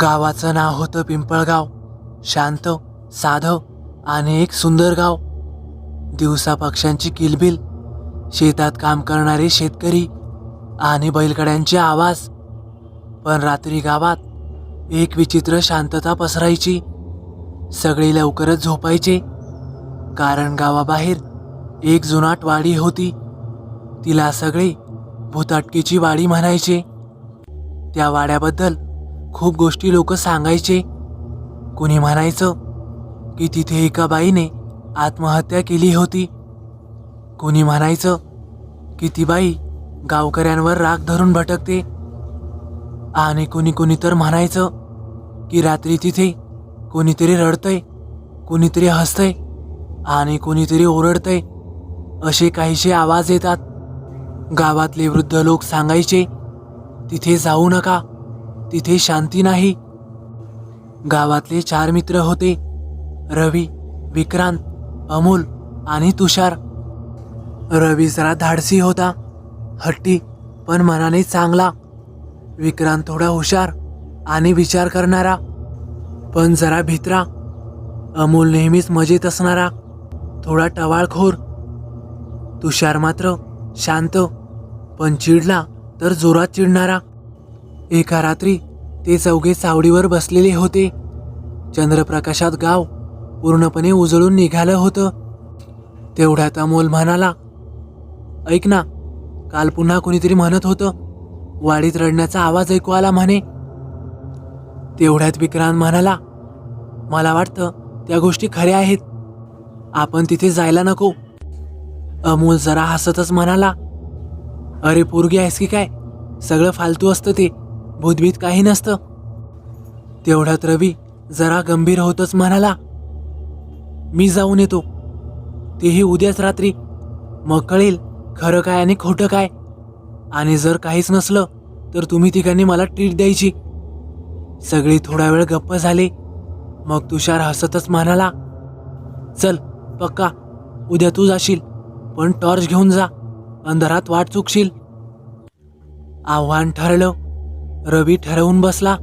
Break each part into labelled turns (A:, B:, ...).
A: गावाचं नाव होतं पिंपळगाव. शांत साधं आणि एक सुंदर गाव. दिवसा पक्ष्यांची किलबिल शेतात काम करणारे शेतकरी आणि बैलगाड्यांचे आवाज. पण रात्री गावात एक विचित्र शांतता पसरायची. सगळे लवकरच झोपायचे. कारण गावाबाहेर एक जुनाट वाडी होती. तिला सगळे भूताटकीची वाडी म्हणायचे. त्या वाड्याबद्दल खूप गोष्टी लोक सांगायचे. कुणी म्हणायचं की तिथे एका बाईने आत्महत्या केली होती. कुणी म्हणायचं की ती बाई गावकऱ्यांवर राग धरून भटकते. आणि कुणी कुणी तर म्हणायचं की रात्री तिथे कोणीतरी रडतंय कोणीतरी हसतंय आणि कोणीतरी ओरडतंय असे काहीसे आवाज येतात. गावातले वृद्ध लोक सांगायचे तिथे जाऊ नका तिथे शांती नाही. गावातले चार मित्र होते. रवी विक्रांत अमोल आणि तुषार. रवी जरा धाडसी होता. हट्टी पण मनाने चांगला. विक्रांत थोडा हुशार आणि विचार करणारा पण जरा भित्रा. अमोल नेहमीच मजेत असणारा थोडा टवाळखोर. तुषार मात्र शांत पण चिडला तर जोरात चिडणारा. एका रात्री ते चौघे सावडीवर बसलेले होते. चंद्रप्रकाशात गाव पूर्णपणे उजळून निघालं होतं. तेवढ्यात अमोल म्हणाला ऐक ना काल पुन्हा कोणीतरी म्हणत होतं वाडीत रडण्याचा आवाज ऐकू आला म्हणे. तेवढ्यात विक्रांत म्हणाला मला वाटतं त्या गोष्टी खऱ्या आहेत. आपण तिथे जायला नको. अमोल जरा हसतच म्हणाला अरे पोरगी आहेस की काय? सगळं फालतू असतं ते. भूतभीत काही नसतं. तेवढ्यात रवी जरा गंभीर होतच म्हणाला मी जाऊन येतो. तेही उद्याच रात्री. मग कळेल खरं काय आणि खोटं काय. आणि जर काहीच नसलं तर तुम्ही ठिकाणी मला ट्रीट द्यायची. सगळी थोडा वेळ गप्प झाले. मग तुषार हसतच म्हणाला चल पक्का. उद्या तू जाशील पण टॉर्च घेऊन जा. अंधारात वाट चुकशील. आव्हान ठरलं. रवी ठरवून बसला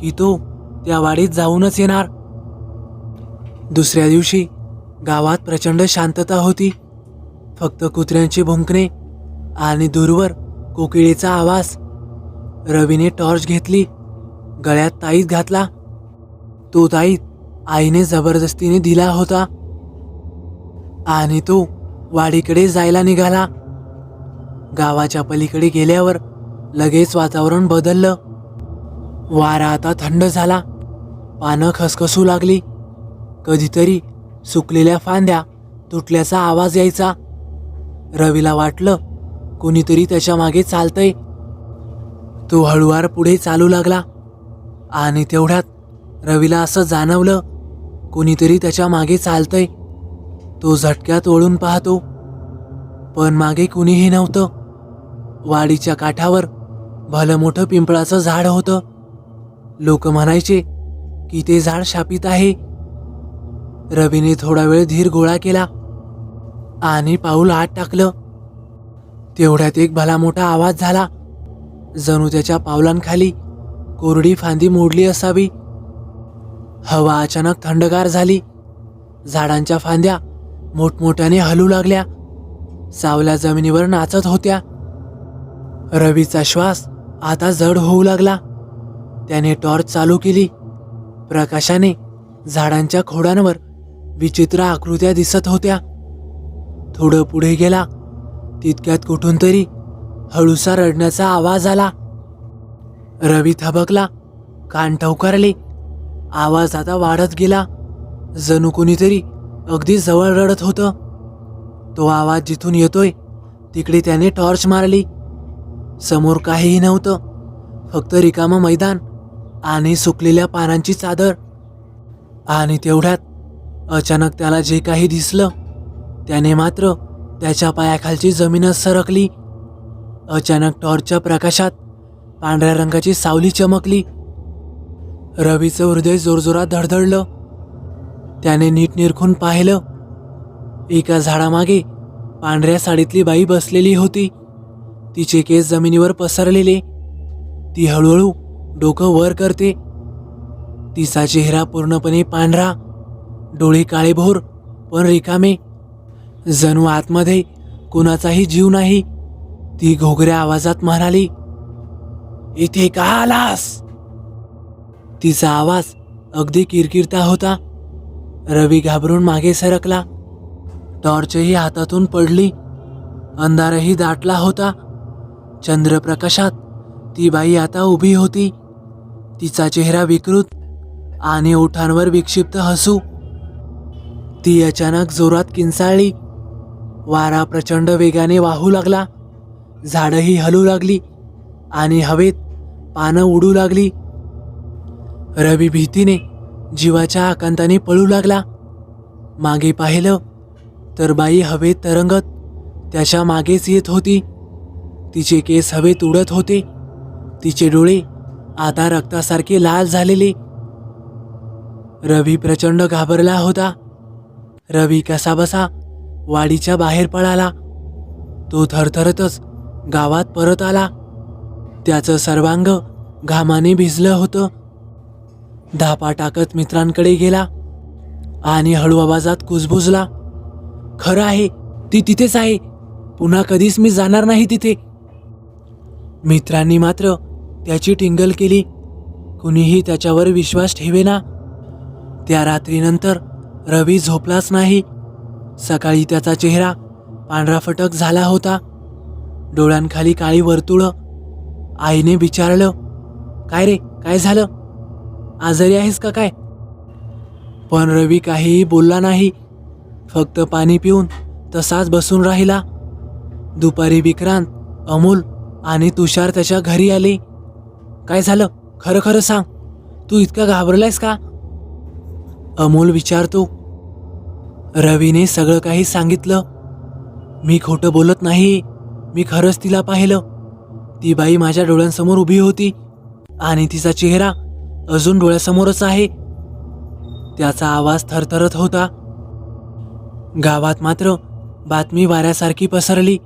A: की तो त्या वाडीत जाऊनच येणार. दुसऱ्या दिवशी गावात प्रचंड शांतता होती. फक्त कुत्र्यांचे भुंकणे आणि दूरवर कोकिळेचा आवाज. रवीने टॉर्च घेतली गळ्यात ताईत घातला. तो ताईत आईने जबरदस्तीने दिला होता. आणि तो वाडीकडे जायला निघाला. गावाच्या पलीकडे गेल्यावर लगेच वातावरण बदललं. वारा आता थंड झाला. पानं खसखसू लागली. कधीतरी सुकलेल्या फांद्या तुटल्याचा आवाज यायचा. रवीला वाटलं कोणीतरी त्याच्यामागे चालतंय. तो हळुवार पुढे चालू लागला. आणि तेवढ्यात रवीला असं जाणवलं कोणीतरी त्याच्यामागे चालतंय. तो झटक्यात वळून पाहतो. पण मागे कुणीही नव्हतं. वाडीच्या काठावर भलं मोठं पिंपळाचं झाड होतं. लोक म्हणायचे की ते झाड शापित आहे. रवीने थोडा वेळ धीर गोळा केला आणि पाऊल आत टाकलं. तेवढ्यात एक भला मोठा आवाज झाला. जणू त्याच्या पावलांखाली कोरडी फांदी मोडली असावी. हवा अचानक थंडगार झाली. झाडांच्या फांद्या मोठमोठ्याने हलू लागल्या. सावल्या जमिनीवर नाचत होत्या. रवीचा श्वास आता जड होऊ लागला. त्याने टॉर्च चालू केली. प्रकाशाने झाडांच्या खोडांवर विचित्र आकृत्या दिसत होत्या. थोडं पुढे गेला. तितक्यात कुठून तरी हळूसा रडण्याचा आवाज आला. रवी थबकला. कान ठवकारले. आवाज आता वाढत गेला. जणू कोणीतरी अगदी जवळ रडत होतं. तो आवाज जिथून येतोय तिकडे त्याने टॉर्च मारली. समोर काहीही नव्हतं. फक्त रिकामं मैदान आणि सुकलेल्या पानांची चादर. आणि तेवढ्यात अचानक त्याला जे काही दिसलं त्याने मात्र त्याच्या पायाखालची जमीनच सरकली. अचानक टॉर्चच्या प्रकाशात पांढऱ्या रंगाची सावली चमकली. रवीचं हृदय जोरजोरात धडधडलं. त्याने नीट निरखून पाहिलं एका झाडामागे पांढऱ्या साडीतली बाई बसलेली होती. तिचे केस जमिनीवर पसरलेले. ती हळूहळू डोकं वर करते. तिचा चेहरा पूर्णपणे पांढरा डोळे काळेभोर पण रिकामे. जणू आतमध्ये कोणाचाही जीव नाही. ती घोगऱ्या आवाजात म्हणाली इथे का आलास? तिचा आवाज अगदी किरकिरता होता. रवी घाबरून मागे सरकला. टॉर्चही हातातून पडली. अंधारही दाटला होता. चंद्रप्रकाशात ती बाई आता उभी होती. तिचा चेहरा विकृत आणि ओठांवर विक्षिप्त हसू. ती अचानक जोरात किंचाळली वारा प्रचंड वेगाने वाहू लागला. झाडंही हलू लागली आणि हवेत पानं उडू लागली. रवी भीतीने जीवाच्या आकांताने पळू लागला. मागे पाहिलं तर बाई हवेत तरंगत त्याच्या मागेच येत होती. तिचे केस हवेत उडत होते. तिचे डोळे आता रक्तासारखे लाल झालेले. रवी प्रचंड घाबरला होता. रवी कसाबसा वाडीच्या बाहेर पळाला. तो थरथरतच गावात परत आला. त्याचं सर्वांग घामाने भिजलं होतं. धापा टाकत मित्रांकडे गेला आणि हळू आवाजात कुजबुजला. खरं आहे ती तिथेच आहे. पुन्हा कधीच मी जाणार नाही तिथे. मित्रांनी मात्र त्याची टिंगल केली. कुणीही त्याच्यावर विश्वास ठेवेना. त्या रात्रीनंतर रवी झोपलाच नाही. सकाळी त्याचा चेहरा पांढरा फटक झाला होता. डोळ्यांखाली काळी वर्तुळं. आईने विचारलं काय रे काय झालं? आजारी आहेस का काय? पण रवी काहीही बोलला नाही. फक्त पाणी पिऊन तसाच बसून राहिला. दुपारी विक्रांत अमोल आणि तुषार त्याच्या घरी आले. काय झालं? खरं खरं सांग. तू इतका घाबरलायस का? अमोल विचारतो. रवीने सगळं काही सांगितलं. मी खोटं बोलत नाही. मी खरंच तिला पाहिलं. ती बाई माझ्या डोळ्यांसमोर उभी होती. आणि तिचा चेहरा अजून डोळ्यासमोरच आहे. त्याचा आवाज थरथरत होता. गावात मात्र बातमी वाऱ्यासारखी पसरली.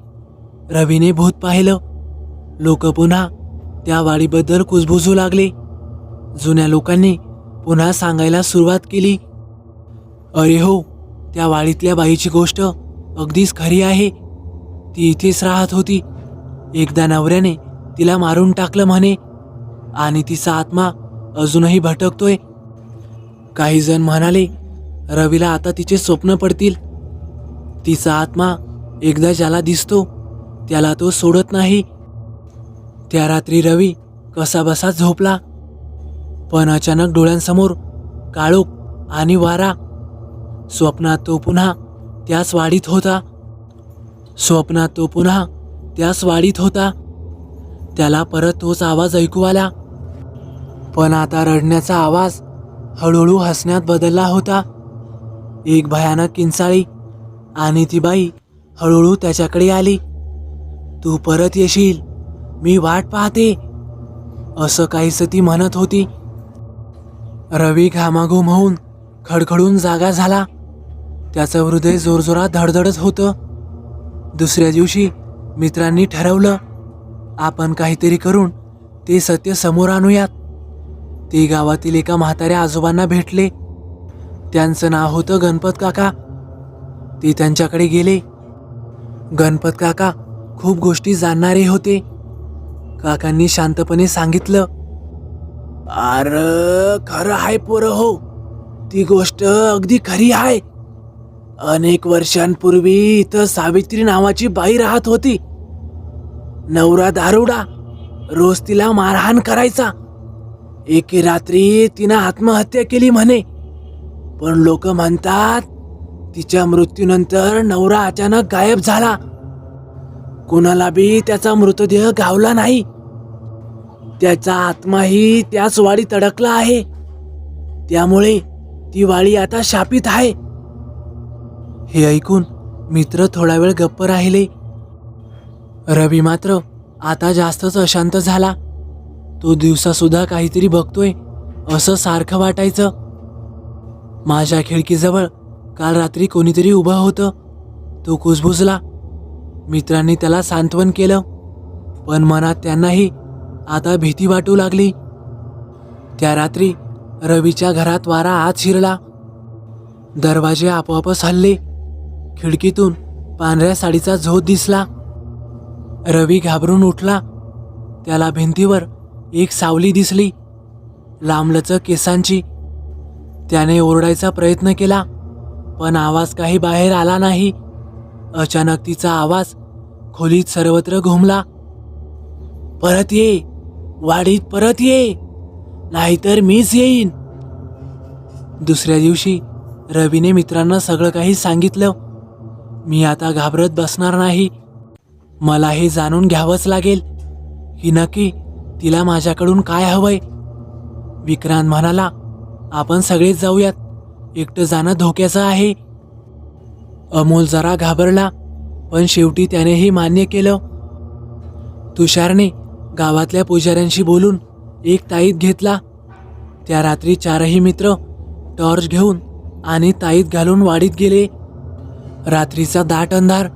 A: रवीने भूत पाहिलं. लोक पुन्हा त्या वाडीबद्दल कुजबुजू लागले. जुन्या लोकांनी पुन्हा सांगायला सुरुवात केली. अरे हो त्या वाडीतल्या बाईची गोष्ट अगदीच खरी आहे. ती इथेच राहत होती. एकदा नवऱ्याने तिला मारून टाकलं म्हणे. आणि तिचा आत्मा अजूनही भटकतोय. काही जण म्हणाले रवीला आता तिचे स्वप्न पडतील. तिचा आत्मा एकदा ज्याला दिसतो त्याला तो सोडत नाही. त्या रात्री रवी कसाबसा झोपला. पण अचानक डोळ्यांसमोर काळोख आणि वारा. स्वप्नात तो पुन्हा त्याच वाडीत होता. स्वप्नात तो पुन्हा त्याच वाडीत होता. त्याला परत तोच आवाज ऐकू आला. पण आता रडण्याचा आवाज हळूहळू हसण्यात बदलला होता. एक भयानक किंचाळी आणि ती बाई हळूहळू त्याच्याकडे आली. तू परत येशील. मी वाट पाहते. असं काहीसं ती म्हणत होती. रवी घामाघूम होऊन खडखडून जागा झाला. त्याचं हृदय जोरजोरात धडधडत होतं. दुसऱ्या दिवशी मित्रांनी ठरवलं आपण काहीतरी करून ते सत्य समोर आणूयात. ते गावातील एका म्हाताऱ्या आजोबांना भेटले. त्यांचं नाव होतं गणपत काका. ते त्यांच्याकडे गेले. गणपत काका खूप गोष्टी जाणणारे होते. काकांनी शांतपणे सांगितलं. अर खरं आहे पोरं हो. ती गोष्ट अगदी खरी आहे अनेक वर्षांपूर्वी इथं सावित्री नावाची बाई राहत होती. नवरा दारुडा रोज तिला मारहाण करायचा. एके रात्री तिनं आत्महत्या केली म्हणे. पण लोक म्हणतात तिच्या मृत्यूनंतर नवरा अचानक गायब झाला. कुणालाबी त्याचा मृतदेह गावला नाही. त्याचा आत्माही त्याच वाडीत अडकला आहे. त्यामुळे ती वाडी आता शापित आहे. हे ऐकून मित्र थोडा वेळ गप्प राहिले. रवी मात्र आता जास्तच अशांत झाला. तो दिवसासुद्धा काहीतरी बघतोय असं सारखं वाटायचं. माझ्या खिडकीजवळ काल रात्री कोणीतरी उभं होतं. तो कुजबुजला. मित्रांनी त्याला सांत्वन केलं. पण मनात त्यांनाही आता भीती वाटू लागली. त्या रात्री रवीच्या घरात वारा आत शिरला. दरवाजे आपोआपच हल्ले. खिडकीतून पांढऱ्या साडीचा झोत दिसला. रवी घाबरून उठला. त्याला भिंतीवर एक सावली दिसली. लांबलचक केसांची. त्याने ओरडायचा प्रयत्न केला. पण आवाज काही बाहेर आला नाही. अचानक तिचा आवाज खोलीत सर्वत्र घुमला. परत ये वाडीत परत ये नाहीतर मीच येईन. दुसऱ्या दिवशी रवीने मित्रांना सगळं काही सांगितलं. मी आता घाबरत बसणार नाही. मला हे जाणून घ्यावंच लागेल. की नक्की तिला माझ्याकडून काय हवंय? विक्रांत म्हणाला आपण सगळेच जाऊयात. एकटं जाणं धोक्याचं आहे. अमोल जरा घाबरला. पण शेवटी त्यानेही मान्य केलं. तुषारने गावातल्या पुजाऱ्यांशी बोलून एक ताईत घेतला. त्या रात्री चारही मित्र टॉर्च घेऊन आणि ताईत घालून वाडीत गेले. रात्रीचा दाट अंधार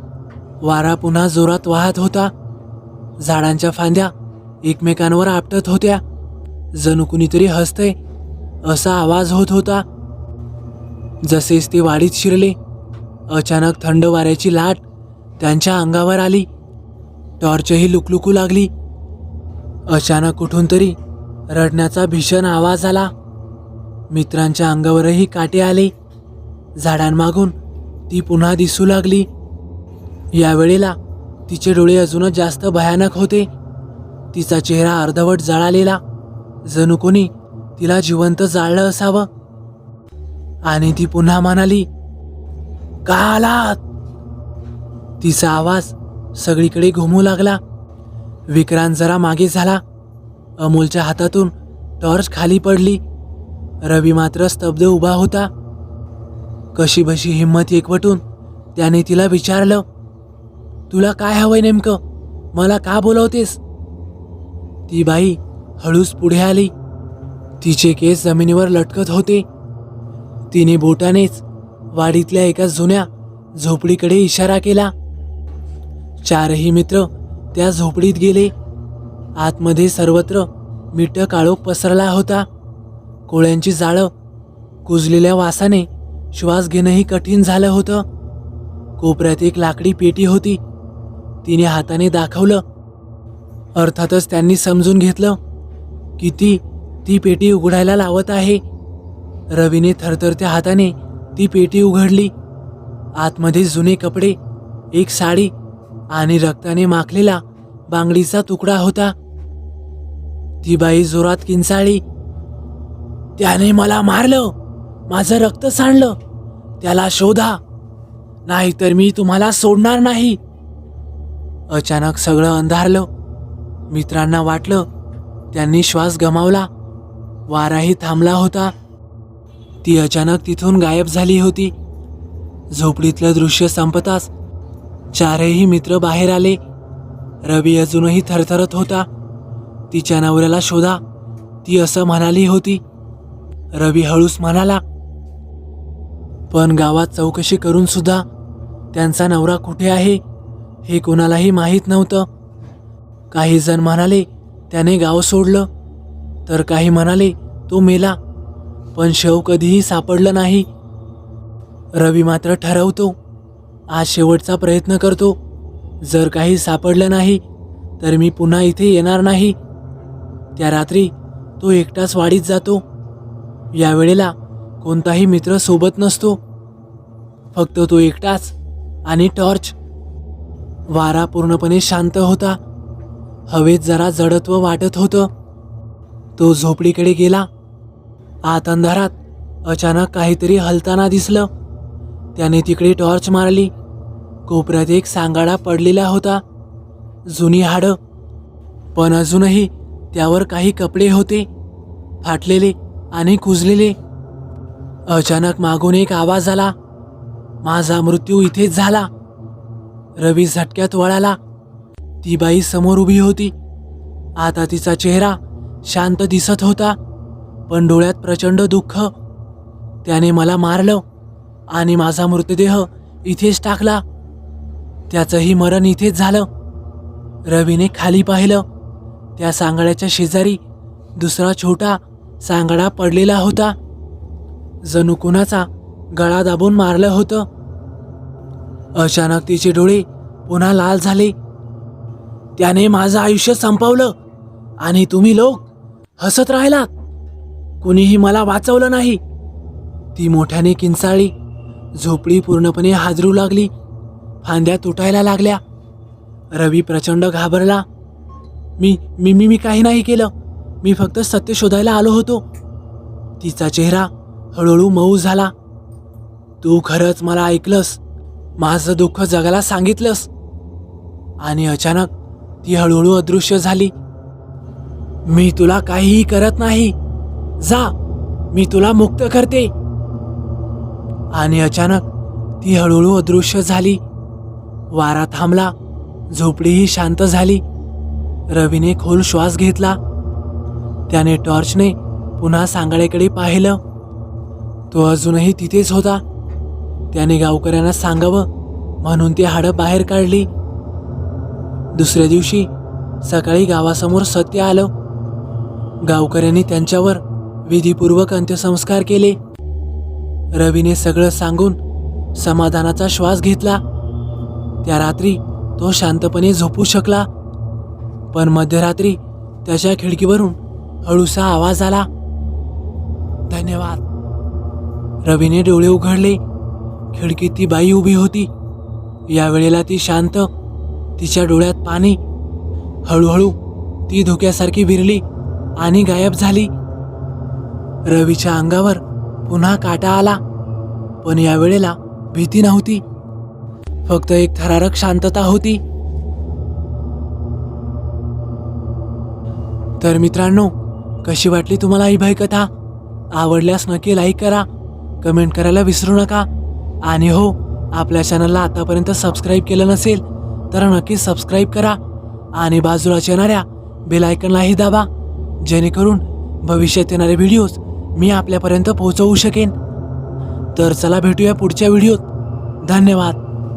A: वारा पुन्हा जोरात वाहत होता. झाडांच्या फांद्या एकमेकांवर आपटत होत्या. जणू कुणीतरी हसतंय असा आवाज होत होता. जसेच ते वाडीत शिरले अचानक थंड वाऱ्याची लाट त्यांच्या अंगावर आली. टॉर्चही लुकलुकू लागली. अचानक कुठून तरी रडण्याचा भीषण आवाज आला. मित्रांच्या अंगावरही काटे आले. झाडांमागून ती पुन्हा दिसू लागली. यावेळेला तिचे डोळे अजूनच जास्त भयानक होते. तिचा चेहरा अर्धवट जळालेला. जणू कोणी तिला जिवंत जाळलं असावं. आणि ती पुन्हा म्हणाली का आलात तिचा आवाज सगळीकडे घुमू लागला. विक्रांत जरा मागे झाला. अमोलच्या हातातून टॉर्च खाली पडली. रवी मात्र स्तब्ध उभा होता. कशी बशी हिंमत एकवटून त्याने तिला विचारलं तुला काय हवंय नेमकं? मला का बोलवतेस? ती बाई हळूच पुढे आली. तिचे केस जमिनीवर लटकत होते. तिने बोटानेच वाडीतल्या एका जुन्या झोपडीकडे इशारा केला. चारही मित्र त्या झोपडीत गेले. आतमध्ये सर्वत्र मिठ काळोख पसरला होता. कोळ्यांची जाळं कुजलेल्या वासाने श्वास घेणंही कठीण झालं होतं. कोपऱ्यात एक लाकडी पेटी होती. तिने हाताने दाखवलं. अर्थातच त्यांनी समजून घेतलं की ती ती पेटी उघडायला लावत आहे. रवीने थरथरत्या हाताने ती पेटी उघडली. आतमध्ये जुने कपडे एक साडी आणि रक्ताने माखलेला बांगडीचा तुकडा होता. ती बाई जोरात किंचाळी त्याने मला मारलं. माझं रक्त सांडलं. त्याला शोधा. नाहीतर मी तुम्हाला सोडणार नाही. अचानक सगळं अंधारलं. मित्रांना वाटलं. त्यांनी श्वास गमावला. वाराही थांबला होता. ती अचानक तिथून गायब झाली होती. झोपडीतलं दृश्य संपताच चारही मित्र बाहेर आले. रवी अजूनही थरथरत होता. तिच्या नवऱ्याला शोधा. ती असं म्हणाली होती. रवी हळूस म्हणाला पण गावात चौकशी करून सुद्धा त्यांचा नवरा कुठे आहे हे कोणालाही माहीत नव्हतं. काही जण म्हणाले त्याने गाव सोडलं. तर काही म्हणाले तो मेला. पण शव कधीही सापडलं नाही. रवी मात्र ठरवतो. आज शेवटचा प्रयत्न करतो. जर काही सापडलं नाही तर मी पुन्हा इथे येणार नाही. त्या रात्री तो एकटाच वाडीत जातो. यावेळेला कोणताही मित्र सोबत नसतो. फक्त तो एकटाच आणि टॉर्च. वारा पूर्णपणे शांत होता. हवेत जरा जडत्व वाटत होतं. तो झोपडीकडे गेला. आत अंधारात अचानक काहीतरी हलताना दिसलं. त्याने तिकडे टॉर्च मारली. कोपऱ्यात एक सांगाडा पडलेला होता. जुनी हाडं. पण अजूनही त्यावर काही कपडे होते. फाटलेले आणि कुजलेले अचानक मागून एक आवाज आला. माझा मृत्यू इथेच झाला. रवी झटक्यात वळाला. ती बाई समोर उभी होती. आता तिचा चेहरा शांत दिसत होता. पण डोळ्यात प्रचंड दुःख. त्याने मला मारलं. आणि माझा मृतदेह इथेच टाकला. त्याचंही मरण इथेच झालं. रवीने खाली पाहिलं. त्या सांगाड्याच्या शेजारी दुसरा छोटा सांगडा पडलेला होता. जणू कुणाचा गळा दाबून मारलं होतं. अचानक तिचे डोळे पुन्हा लाल झाले. त्याने माझं आयुष्य संपवलं आणि तुम्ही लोक हसत राहिलात. कुणीही मला वाचवलं नाही. ती मोठ्याने किंचाळी झोपडी पूर्णपणे हादरू लागली. फांद्या तुटायला लागल्या. रवी प्रचंड घाबरला. मी मी मी मी काही नाही केलं. मी फक्त सत्य शोधायला आलो होतो. तिचा चेहरा हळूहळू मऊ झाला. तू खरंच मला ऐकलंस. माझं दुःख जगाला सांगितलंस. आणि अचानक ती हळूहळू अदृश्य झाली. मी तुला काहीही करत नाही. जा. मी तुला मुक्त करते. आणि अचानक ती हळूहळू अदृश्य झाली. वारा थांबला झोपडीही शांत झाली. रवीने खोल श्वास घेतला. त्याने टॉर्चने पुन्हा सांगाड्याकडे पाहिलं. तो अजूनही तिथेच होता. त्याने गावकऱ्यांना सांगावं म्हणून ती हाडं बाहेर काढली. दुसऱ्या दिवशी सकाळी गावासमोर सत्य आलं. गावकऱ्यांनी त्यांच्यावर विधीपूर्वक अंत्यसंस्कार केले. रवीने सगळं सांगून समाधानाचा श्वास घेतला. त्या रात्री तो शांतपणे झोपू शकला. पण मध्यरात्री त्याच्या खिडकीवरून हळूसा आवाज आला. धन्यवाद. रवीने डोळे उघडले. खिडकीत ती बाई उभी होती. यावेळेला ती शांत तिच्या डोळ्यात पाणी. हळूहळू ती धुक्यासारखी विरली आणि गायब झाली. रवीच्या अंगावर पुन्हा काटा आला. पण यावेळेला भीती नव्हती. फक्त एक थरारक शांतता होती. तर मित्रांनो कशी वाटली तुम्हाला ही भयकथा? आवडल्यास नक्की लाईक करा कमेंट करायला विसरू नका. आणि हो आपल्या चॅनलला आतापर्यंत सबस्क्राईब केलं नसेल तर नक्की सबस्क्राईब करा आणि बाजूला येणाऱ्या बेलायकनलाही दाबा जेणेकरून भविष्यात येणारे व्हिडिओज मी आपल्यापर्यंत पोहोचवू शकेन. तर चला भेटूया पुढच्या व्हिडिओत. धन्यवाद.